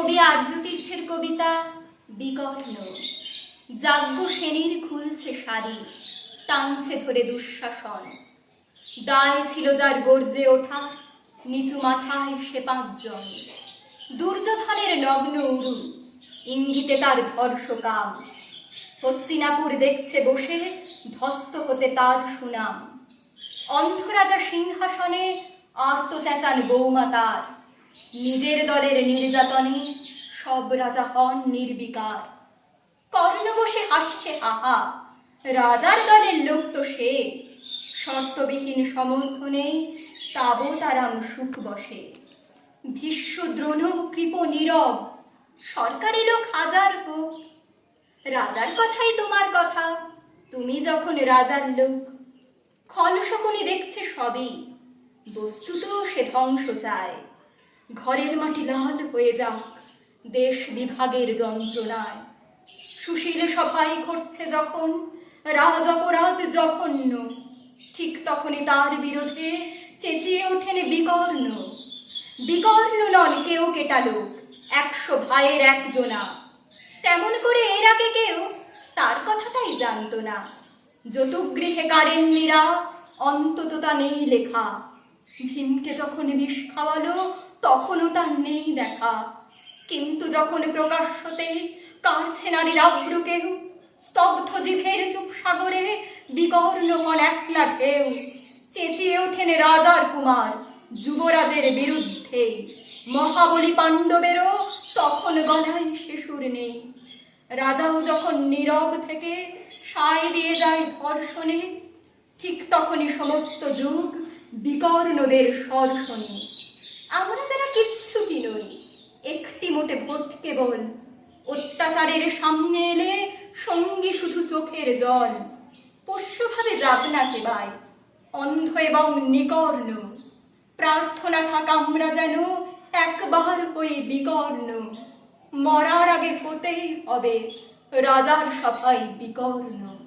কবি আর্যতীর্থের কবিতা বিকর্ণ। যাজ্ঞ শ্রেণির খুলছে শাড়ি টানছে ধরে দুঃশাসন। দায় ছিল যার গর্জে ওঠা, নিচু মাথায় সে পাঁচজন। দুর্যোধনের নগ্ন উরু, ইঙ্গিতে তার ধর্ষকাম হস্তিনাপুর দেখছে বসে ধস্ত হতে তার সুনাম। অন্ধরাজা সিংহাসনে আর্ত চেঁচান বৌমা তার। নিজের দলের নির্যাতনে সব রাজা হন নির্বিকার। কর্ণ বসে হাসছে হাহা। রাজার দলের লোক তো সে। শর্তবিহীন সমর্থনে তাবতারাম সুখ বসে। ভীষ্ম দ্রোণ কৃপ নীরব। সরকারি লোক হাজার হোক। রাজার কথাই তোমার কথা। তুমি যখন রাজার লোক। খলশকুনি দেখছে সবই। বস্তুত সে ধ্বংস চায়। ঘরের মাটি লাল হয়ে যাক, দেশ বিভাগের যন্ত্রণায়। সুশীল সভাই ঘটছে যখন, রাজ অপরাধ জঘন্য। ঠিক তখনই তার বিরোধে চেঁচিয়ে ওঠেন বিকর্ণ। বিকর্ণ নন কেউ কেটা লোক, একশো ভাইয়ের একজনা। তেমন করে এর আগে কেউ, তার কথাটাই জানতো না। যতুগৃহে কারেন্নিরা অন্তত তা নেই লেখা। ভীমকে যখন বিষ খাওয়ালো তখনও তার নেই দেখা। কিন্তু যখন প্রকাশ্যতে কাঁদছে নারীর আব্রু কেউ, স্তব্ধ জিভের চুপ সাগরে বিকর্ণ হন একলা ঢেউ। চেঁচিয়ে ওঠেন রাজার কুমার যুবরাজের বিরুদ্ধে। মহাবলী পাণ্ডবেরও তখন গলায় শিশুর নেই। রাজাও যখন নীরব থেকে সায় দিয়ে যায় ধর্ষণে, ঠিক তখনই সমস্ত যুগ বিকর্ণদের স্বর্ষণে আমরা যারা কিচ্ছুটি নই একটি মোটে ভোট কেবল। অত্যাচারের সামনে এলে সঙ্গী শুধু চোখের জল। পোষ্যভাবে যাবনা চেবায় অন্ধ এবং নিকর্ণ। প্রার্থনা থাকা আমরা যেন একবার হই বিকর্ণ। মরার আগে হতেই হবে, রাজার সভায় বিকর্ণ।